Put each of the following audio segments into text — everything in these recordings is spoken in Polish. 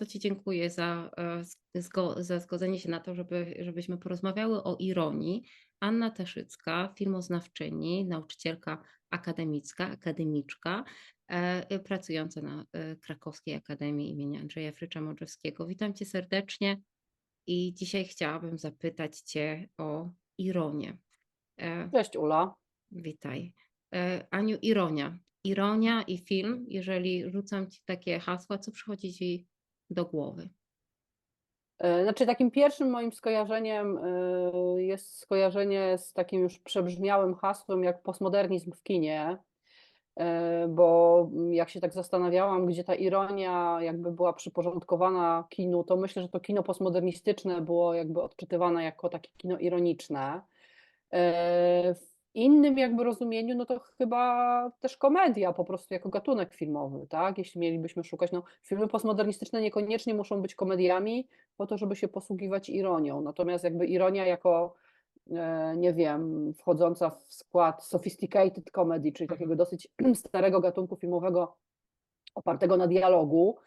bardzo Ci dziękuję za, e, za zgodzenie się na to, żeby żebyśmy porozmawiały o ironii. Anna Teszycka, filmoznawczyni, nauczycielka akademicka, akademiczka, e, pracująca na e, Krakowskiej Akademii imienia Andrzeja Frycza-Modrzewskiego. Witam Cię serdecznie i dzisiaj chciałabym zapytać Cię o ironię. Cześć Ula. Witaj. Aniu, ironia. Ironia i film, jeżeli rzucam Ci takie hasła, co przychodzi Ci do głowy? E, znaczy, takim pierwszym moim skojarzeniem e, jest skojarzenie z takim już przebrzmiałym hasłem jak postmodernizm w kinie, e, bo jak się tak zastanawiałam, gdzie ta ironia jakby była przyporządkowana kinu, to myślę, że to kino postmodernistyczne było jakby odczytywane jako takie kino ironiczne. Innym jakby rozumieniu, no to chyba też komedia po prostu jako gatunek filmowy, tak? Jeśli mielibyśmy szukać, no filmy postmodernistyczne niekoniecznie muszą być komediami po to, żeby się posługiwać ironią, natomiast jakby ironia jako e, nie wiem, wchodząca w skład sophisticated comedy, czyli takiego dosyć starego gatunku filmowego opartego na dialogu,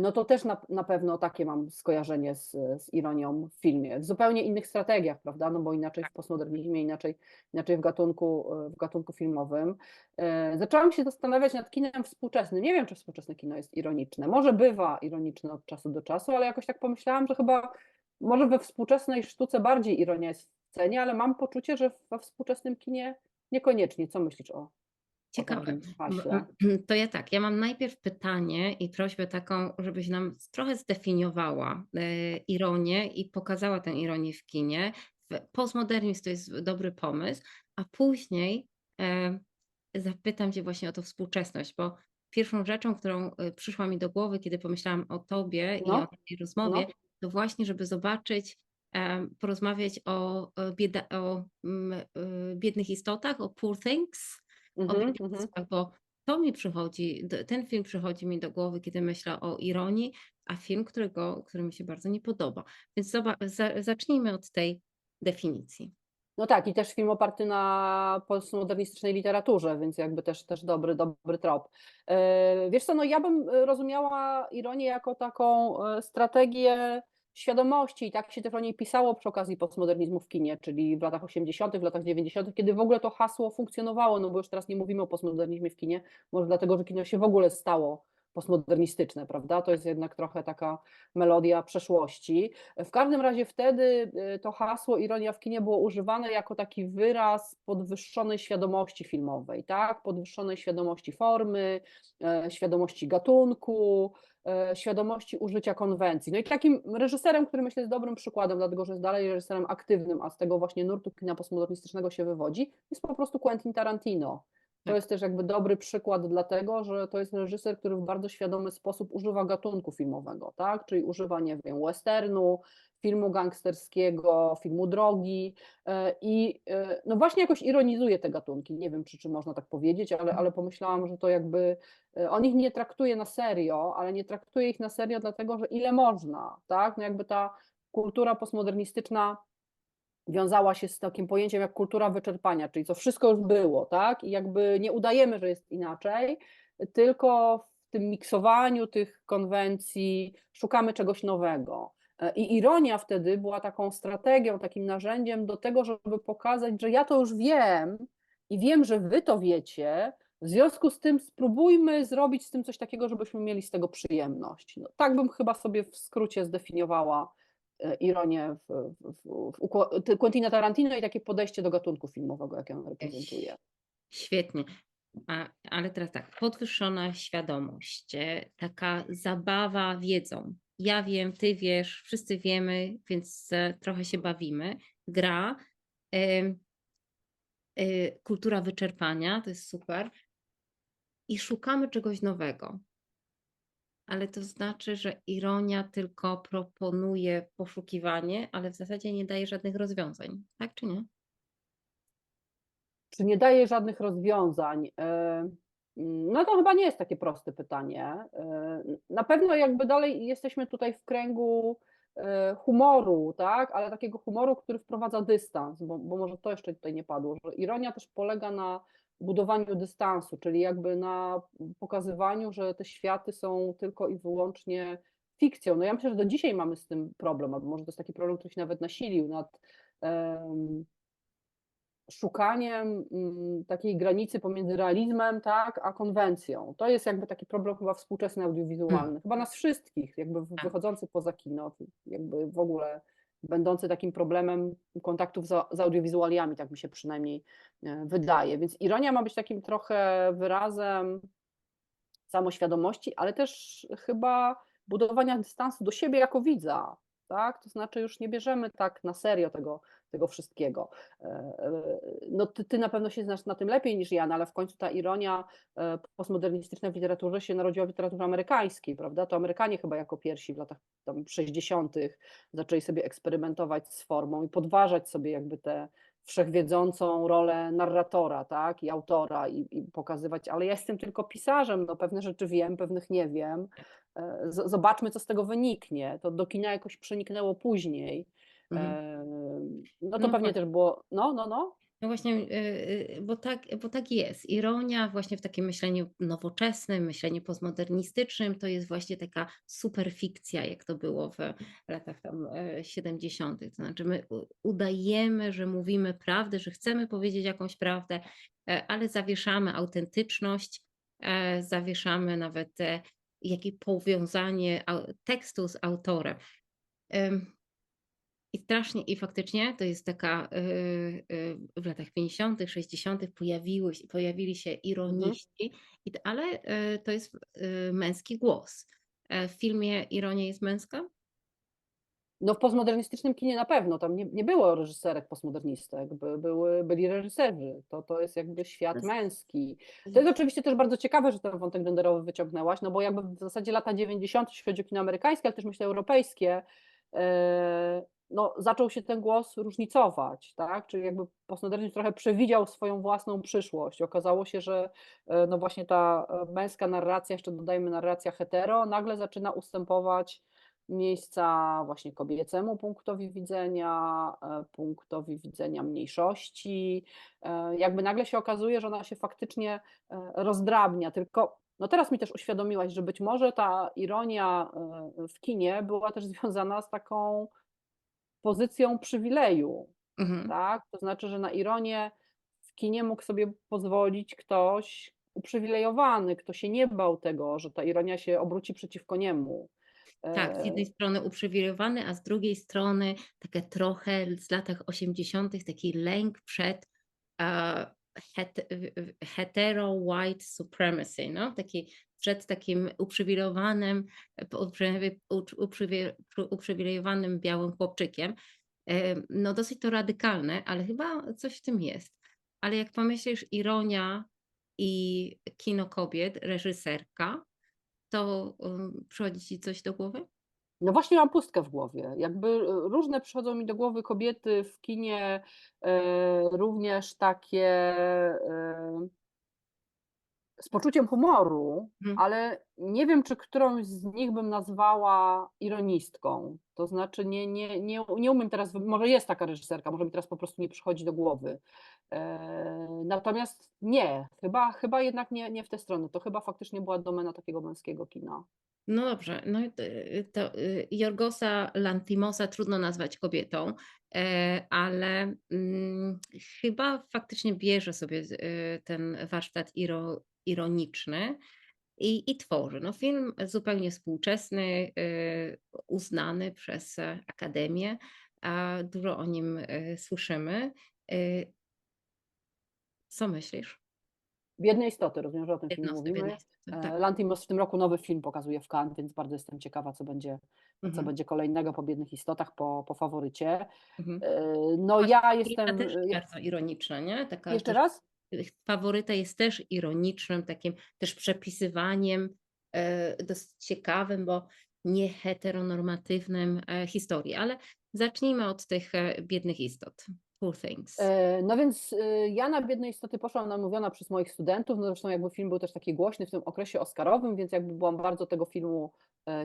no to też na, na pewno takie mam skojarzenie z, z ironią w filmie. W zupełnie innych strategiach, prawda? No bo inaczej w postmodernizmie, inaczej, inaczej w, gatunku, e, w gatunku filmowym. E, zaczęłam się zastanawiać nad kinem współczesnym. Nie wiem, czy współczesne kino jest ironiczne. Może bywa ironiczne od czasu do czasu, ale jakoś tak pomyślałam, że chyba może we współczesnej sztuce bardziej ironia jest w cenie, ale mam poczucie, że we współczesnym kinie niekoniecznie. Co myślisz o Ciekawe. To ja tak, ja mam najpierw pytanie i prośbę taką, żebyś nam trochę zdefiniowała e, ironię i pokazała tę ironię w kinie. Postmodernizm to jest dobry pomysł, a później e, zapytam Cię właśnie o tą współczesność, bo pierwszą rzeczą, którą e, przyszła mi do głowy, kiedy pomyślałam o Tobie i No, o tej rozmowie, no. to właśnie, żeby zobaczyć, porozmawiać o, bieda, o biednych istotach, o poor things, Mhm, mhm. bo to mi przychodzi, ten film przychodzi mi do głowy, kiedy myślę o ironii, a film, którego, który mi się bardzo nie podoba. Więc zacznijmy od tej definicji. No tak, i też film oparty na postmodernistycznej literaturze, więc jakby też, też dobry, dobry trop. E, wiesz co, no ja bym rozumiała ironię jako taką e, strategię świadomości i tak się też o niej pisało przy okazji postmodernizmu w kinie, czyli w latach 80., w latach 90., kiedy w ogóle to hasło funkcjonowało, no bo już teraz nie mówimy o postmodernizmie w kinie, może dlatego, że kino się w ogóle stało postmodernistyczne, prawda? To jest jednak trochę taka melodia przeszłości. W każdym razie wtedy y, to hasło ironia w kinie było używane jako taki wyraz podwyższonej świadomości filmowej, tak? Podwyższonej świadomości formy, e, świadomości gatunku, świadomości użycia konwencji. No i takim reżyserem, który myślę jest dobrym przykładem, dlatego że jest dalej reżyserem aktywnym, a z tego właśnie nurtu kina postmodernistycznego się wywodzi, jest po prostu Quentin Tarantino. To tak. jest też jakby dobry przykład dlatego, że to jest reżyser, który w bardzo świadomy sposób używa gatunku filmowego, tak? Czyli używa, nie wiem, westernu, filmu gangsterskiego, filmu drogi e, i e, no właśnie jakoś ironizuje te gatunki. Nie wiem, czy, czy można tak powiedzieć, ale, ale pomyślałam, że to jakby e, on ich nie traktuje na serio, ale nie traktuje ich na serio dlatego, że ile można, tak? No jakby ta kultura postmodernistyczna wiązała się z takim pojęciem jak kultura wyczerpania, czyli co wszystko już było, tak? I jakby nie udajemy, że jest inaczej, tylko w tym miksowaniu tych konwencji szukamy czegoś nowego. E, I ironia wtedy była taką strategią, takim narzędziem do tego, żeby pokazać, że ja to już wiem i wiem, że wy to wiecie. W związku z tym spróbujmy zrobić z tym coś takiego, żebyśmy mieli z tego przyjemność. No, tak bym chyba sobie w skrócie zdefiniowała e, ironię w, w, w, Quentina Tarantino i takie podejście do gatunku filmowego, jakie on reprezentuje. Świetnie. A, ale teraz tak, podwyższona świadomość, e, taka zabawa wiedzą, ja wiem, ty wiesz, wszyscy wiemy, więc e, trochę się bawimy. Gra, y, y, kultura wyczerpania, to jest super. I szukamy czegoś nowego. Ale to znaczy, że ironia tylko proponuje poszukiwanie, ale w zasadzie nie daje żadnych rozwiązań, tak czy nie? Czy nie daje żadnych rozwiązań? Y no to chyba nie jest takie proste pytanie. E, na pewno jakby dalej jesteśmy tutaj w kręgu e, humoru, tak, ale takiego humoru, który wprowadza dystans, bo, bo może to jeszcze tutaj nie padło, że ironia też polega na budowaniu dystansu, czyli jakby na pokazywaniu, że te światy są tylko i wyłącznie fikcją. No ja myślę, że do dzisiaj mamy z tym problem, albo może to jest taki problem, który się nawet nasilił nad em, szukaniem mm, takiej granicy pomiędzy realizmem, tak, a konwencją. To jest jakby taki problem chyba współczesny audiowizualny, chyba nas wszystkich, jakby Tak. wychodzący poza kino, jakby w ogóle będący takim problemem kontaktów z, z audiowizualiami, tak mi się przynajmniej e, wydaje. Więc ironia ma być takim trochę wyrazem samoświadomości, ale też chyba budowania dystansu do siebie jako widza, tak? To znaczy już nie bierzemy tak na serio tego, tego wszystkiego. E, e, No ty, ty na pewno się znasz na tym lepiej niż ja, no ale w końcu ta ironia e, postmodernistyczna w literaturze się narodziła w literaturze amerykańskiej, prawda? To Amerykanie chyba jako pierwsi w latach tam 60. zaczęli sobie eksperymentować z formą i podważać sobie jakby tę wszechwiedzącą rolę narratora, tak, i autora i, i pokazywać, ale ja jestem tylko pisarzem, no pewne rzeczy wiem, pewnych nie wiem. Z- Zobaczmy, co z tego wyniknie. To do kina jakoś przeniknęło później. Mhm. E, No to No pewnie właśnie. też było, no, no, no. No właśnie, y, y, bo tak, bo tak jest. Ironia właśnie w takim myśleniu nowoczesnym, myśleniu postmodernistycznym, to jest właśnie taka superfikcja, jak to było w latach tam e, 70. To znaczy my udajemy, że mówimy prawdę, że chcemy powiedzieć jakąś prawdę, e, ale zawieszamy autentyczność, e, zawieszamy nawet e, jakie powiązanie tekstu z autorem. I strasznie, i faktycznie to jest taka, y, y, w latach 50., 60. pojawiły, się- pojawili się ironiści, i ale y, to jest y, męski głos. E, W filmie Ironia jest męska? No w postmodernistycznym kinie na pewno, tam nie, nie było reżyserek postmodernistek, by, były, byli reżyserzy, to, to jest jakby świat męski. To jest oczywiście też bardzo ciekawe, że ten wątek genderowy wyciągnęłaś, no bo jakby w zasadzie lata 90., jeśli chodzi o kino amerykańskie, ale też myślę europejskie, e, no zaczął się ten głos różnicować, tak? Czyli jakby postmodernizm trochę przewidział swoją własną przyszłość. Okazało się, że e, no właśnie ta e, męska narracja, jeszcze dodajmy narracja hetero, nagle zaczyna ustępować miejsca właśnie kobiecemu punktowi widzenia, e, punktowi widzenia mniejszości. Jakby nagle się okazuje, że ona się faktycznie rozdrabnia. Tylko no teraz mi też uświadomiłaś, że być może ta ironia w kinie była też związana z taką pozycją przywileju, Mhm. tak? To znaczy, że na ironię w kinie mógł sobie pozwolić ktoś uprzywilejowany, kto się nie bał tego, że ta ironia się obróci przeciwko niemu. Tak, z E, jednej strony uprzywilejowany, a z drugiej strony takie trochę z latach 80. taki lęk przed e, het, w- w- hetero-white supremacy, no? taki, przed takim uprzywilejowanym, uprzywi- uprz- uprzywi- uprzywilejowanym białym chłopczykiem. E, No dosyć to radykalne, ale chyba coś w tym jest. Ale jak pomyślisz ironia i kino kobiet, reżyserka, to um, przychodzi ci coś do głowy? No właśnie mam pustkę w głowie. Jakby e, różne przychodzą mi do głowy kobiety w kinie, e, również takie z poczuciem humoru, Mhm. ale nie wiem, czy którąś z nich bym nazwała ironistką. To znaczy, nie, nie, nie, nie umiem teraz, może jest taka reżyserka, może mi teraz po prostu nie przychodzi do głowy. E, natomiast nie, chyba, chyba jednak nie, nie w tę stronę. To chyba faktycznie była domena takiego męskiego kina. No dobrze, no to, y, Jorgosa Lantimosa trudno nazwać kobietą, e, ale mm, chyba faktycznie bierze sobie y, ten warsztat iro, ironiczny i, i tworzy. No film zupełnie współczesny, y, uznany przez Akademię, a dużo o nim y, słyszymy. Y, Co myślisz? Biedne istoty, rozumiem, że o tym filmie mówimy. istoty, E, tak. Lantimos w tym roku nowy film pokazuje w Cannes, więc bardzo jestem ciekawa, co będzie, co Mhm, będzie kolejnego po biednych istotach, po, po faworycie. mhm. E, No ja jestem. też bardzo ironiczna, nie? Taka Jeszcze też raz? Faworyta jest też ironicznym, takim też przepisywaniem e, dosyć ciekawym, bo nie heteronormatywnym e, historii. Ale zacznijmy od tych e, biednych istot. Poor things. No więc ja na Biedne Istoty poszłam namówiona przez moich studentów, no zresztą jakby film był też taki głośny w tym okresie oscarowym, więc jakby byłam bardzo tego filmu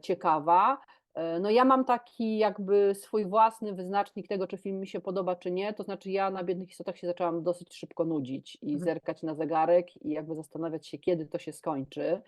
ciekawa. E, No ja mam taki jakby swój własny wyznacznik tego, czy film mi się podoba, czy nie, to znaczy ja na Biednych Istotach się zaczęłam dosyć szybko nudzić i Mhm. zerkać na zegarek i jakby zastanawiać się, kiedy to się skończy.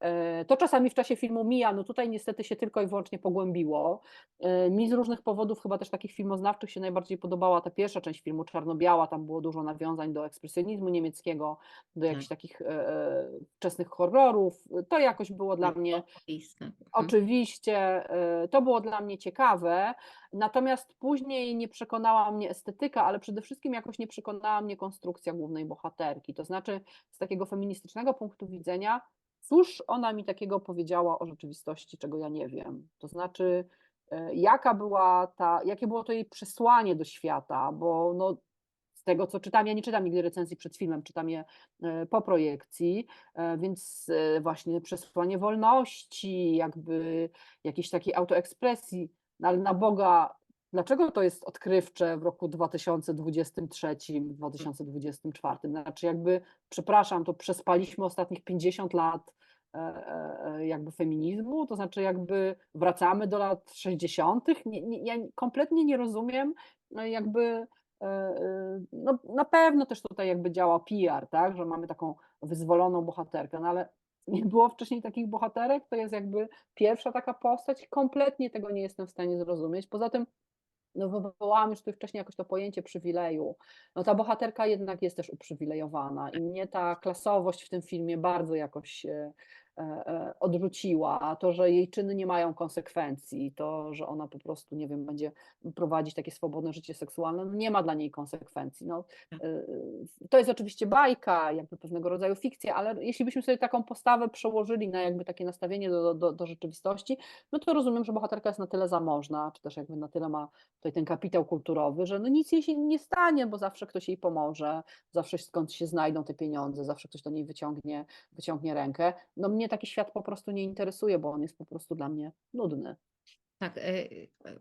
E, to czasami w czasie filmu mija, no tutaj niestety się tylko i wyłącznie pogłębiło. E, mi z różnych powodów, chyba też takich filmoznawczych, się najbardziej podobała ta pierwsza część filmu, Czarno-Biała, tam było dużo nawiązań do ekspresjonizmu niemieckiego, do jakichś Tak. takich e, e, wczesnych horrorów. To jakoś było dla mnie Bliska. Mhm. Oczywiście to było dla mnie ciekawe, natomiast później nie przekonała mnie estetyka, ale przede wszystkim jakoś nie przekonała mnie konstrukcja głównej bohaterki. To znaczy, z takiego feministycznego punktu widzenia, cóż ona mi takiego powiedziała o rzeczywistości, czego ja nie wiem. To znaczy, y, jaka była ta, jakie było to jej przesłanie do świata, bo no, z tego, co czytam, ja nie czytam nigdy recenzji przed filmem, czytam je e, po projekcji, e, więc e, właśnie przesłanie wolności, jakby jakiejś takiej autoekspresji, no ale na Boga, dlaczego to jest odkrywcze w roku 2023, 2024? Znaczy jakby, przepraszam, to przespaliśmy ostatnich 50 lat e, e, e, jakby feminizmu, to znaczy jakby wracamy do lat 60. Nie, nie, ja kompletnie nie rozumiem jakby E, e, no, na pewno też tutaj jakby działa PR, tak, że mamy taką wyzwoloną bohaterkę, no ale nie było wcześniej takich bohaterek, to jest jakby pierwsza taka postać, kompletnie tego nie jestem w stanie zrozumieć. Poza tym, no wywołałam już tutaj wcześniej jakoś to pojęcie przywileju. No ta bohaterka jednak jest też uprzywilejowana i mnie ta klasowość w tym filmie bardzo jakoś e, odrzuciła, a to, że jej czyny nie mają konsekwencji, to, że ona po prostu, nie wiem, będzie prowadzić takie swobodne życie seksualne, no nie ma dla niej konsekwencji. No, Tak. e, to jest oczywiście bajka, jakby pewnego rodzaju fikcja, ale jeśli byśmy sobie taką postawę przełożyli na jakby takie nastawienie do, do, do rzeczywistości, no to rozumiem, że bohaterka jest na tyle zamożna, czy też jakby na tyle ma tutaj ten kapitał kulturowy, że no nic jej się nie stanie, bo zawsze ktoś jej pomoże, zawsze skąd się znajdą te pieniądze, zawsze ktoś do niej wyciągnie, wyciągnie rękę. No mnie taki świat po prostu nie interesuje, bo on jest po prostu dla mnie nudny. Tak, e, e,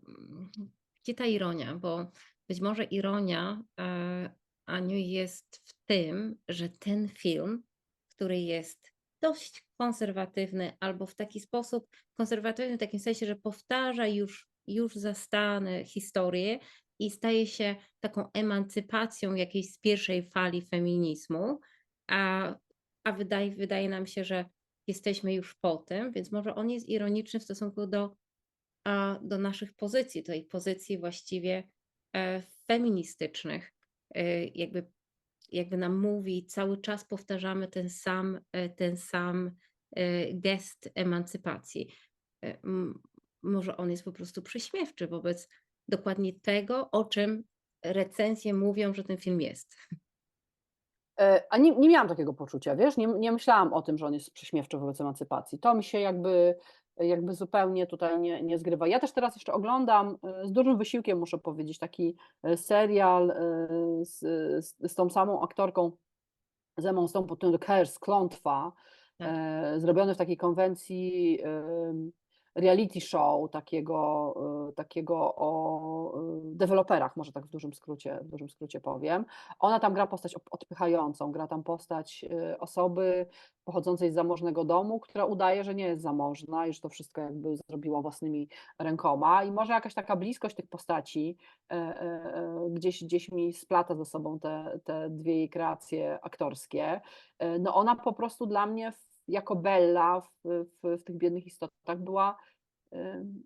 gdzie ta ironia? Bo być może ironia, e, Aniu, jest w tym, że ten film, który jest dość konserwatywny, albo w taki sposób konserwatywny w takim sensie, że powtarza już, już zastane historie i staje się taką emancypacją jakiejś z pierwszej fali feminizmu, a, a wydaje, wydaje nam się, że jesteśmy już po tym, więc może on jest ironiczny w stosunku do, a, do naszych pozycji, tej pozycji właściwie e, feministycznych. E, jakby, jakby nam mówi, cały czas powtarzamy ten sam, e, ten sam e, gest emancypacji. E, m, może on jest po prostu prześmiewczy wobec dokładnie tego, o czym recenzje mówią, że ten film jest. E, a nie, nie miałam takiego poczucia, wiesz, nie, nie myślałam o tym, że on jest prześmiewczy wobec emancypacji. To mi się jakby, jakby zupełnie tutaj nie, nie zgrywa. Ja też teraz jeszcze oglądam, e, z dużym wysiłkiem muszę powiedzieć, taki e, serial z, z, z tą samą aktorką, z Emą Stone pod tytułem The Curse, Klątwa, Tak. zrobiony w takiej konwencji reality show takiego, y, takiego o y, deweloperach, może tak w dużym skrócie, w dużym skrócie powiem. Ona tam gra postać odpychającą, gra tam postać y, osoby pochodzącej z zamożnego domu, która udaje, że nie jest zamożna i że to wszystko jakby zrobiła własnymi rękoma i może jakaś taka bliskość tych postaci e, e, e, gdzieś, gdzieś mi splata ze sobą te, te dwie jej kreacje aktorskie. No ona po prostu dla mnie jako Bella w, w, w tych biednych istotach była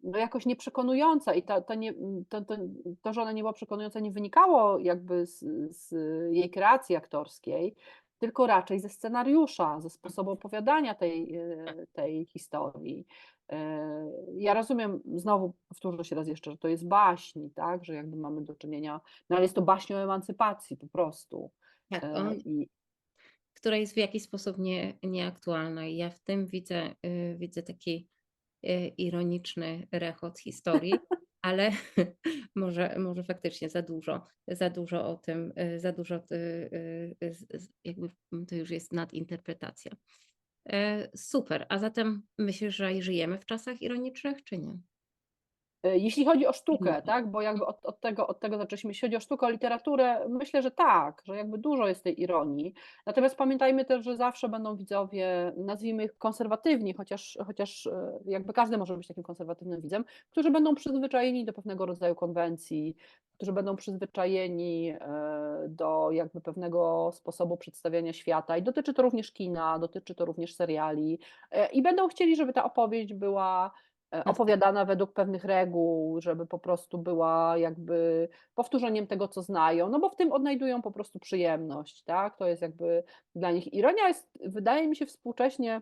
no jakoś nieprzekonująca i to, to, nie, to, to, to, że ona nie była przekonująca, nie wynikało jakby z, z jej kreacji aktorskiej, tylko raczej ze scenariusza, ze sposobu opowiadania tej, e, tej historii. E, ja rozumiem, znowu powtórzę się raz jeszcze, że to jest baśń, tak, że jakby mamy do czynienia, no ale jest to baśń o emancypacji po prostu. Tak, on, I, która jest w jakiś sposób nie, nieaktualna. I ja w tym widzę, y, widzę taki y, ironiczny rechot historii, ale może, może faktycznie za dużo, za dużo o tym, y, za dużo, jakby to już jest nadinterpretacja. E, super, a zatem myślisz, że żyjemy w czasach ironicznych, czy nie? E, jeśli chodzi o sztukę, Mhm. tak, bo jakby od, od, tego, od tego zaczęliśmy, jeśli chodzi o sztukę, o literaturę, myślę, że tak, że jakby dużo jest tej ironii. Natomiast pamiętajmy też, że zawsze będą widzowie, nazwijmy ich konserwatywni, chociaż, chociaż e, jakby każdy może być takim konserwatywnym widzem, którzy będą przyzwyczajeni do pewnego rodzaju konwencji, którzy będą przyzwyczajeni e, do jakby pewnego sposobu przedstawiania świata i dotyczy to również kina, dotyczy to również seriali i będą chcieli, żeby ta opowieść była opowiadana według pewnych reguł, żeby po prostu była jakby powtórzeniem tego, co znają, no bo w tym odnajdują po prostu przyjemność, tak? To jest jakby dla nich ironia jest, wydaje mi się współcześnie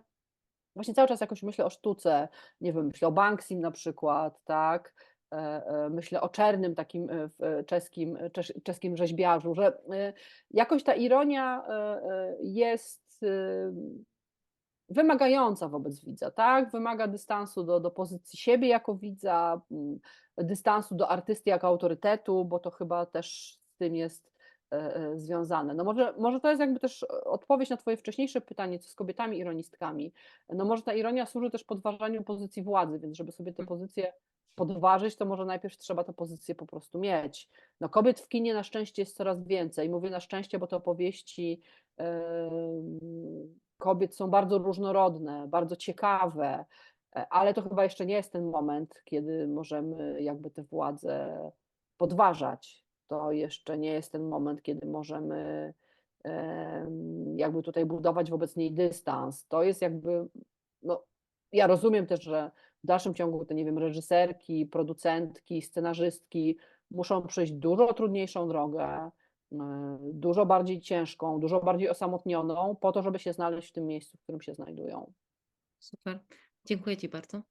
Właśnie cały czas jakoś myślę o sztuce, nie wiem, myślę o Banksim na przykład, tak? E, e, Myślę o Czernym, takim e, e, czeskim, czes- czeskim rzeźbiarzu, że e, jakoś ta ironia e, e, jest e, wymagająca wobec widza, tak? Wymaga dystansu do, do pozycji siebie jako widza, mm, dystansu do artysty jako autorytetu, bo to chyba też z tym jest e, e, związane. No może, może to jest jakby też odpowiedź na Twoje wcześniejsze pytanie, co z kobietami ironistkami. No może ta ironia służy też podważaniu pozycji władzy, więc żeby sobie tę pozycję podważyć, to może najpierw trzeba tę pozycję po prostu mieć. No kobiet w kinie na szczęście jest coraz więcej. Mówię na szczęście, bo te opowieści em, kobiet są bardzo różnorodne, bardzo ciekawe, e, ale to chyba jeszcze nie jest ten moment, kiedy możemy jakby tę władzę podważać. To jeszcze nie jest ten moment, kiedy możemy em, jakby tutaj budować wobec niej dystans. To jest jakby, no, ja rozumiem też, że w dalszym ciągu te, nie wiem, reżyserki, producentki, scenarzystki muszą przejść dużo trudniejszą drogę, dużo bardziej ciężką, dużo bardziej osamotnioną, po to, żeby się znaleźć w tym miejscu, w którym się znajdują. Super. Dziękuję Ci bardzo.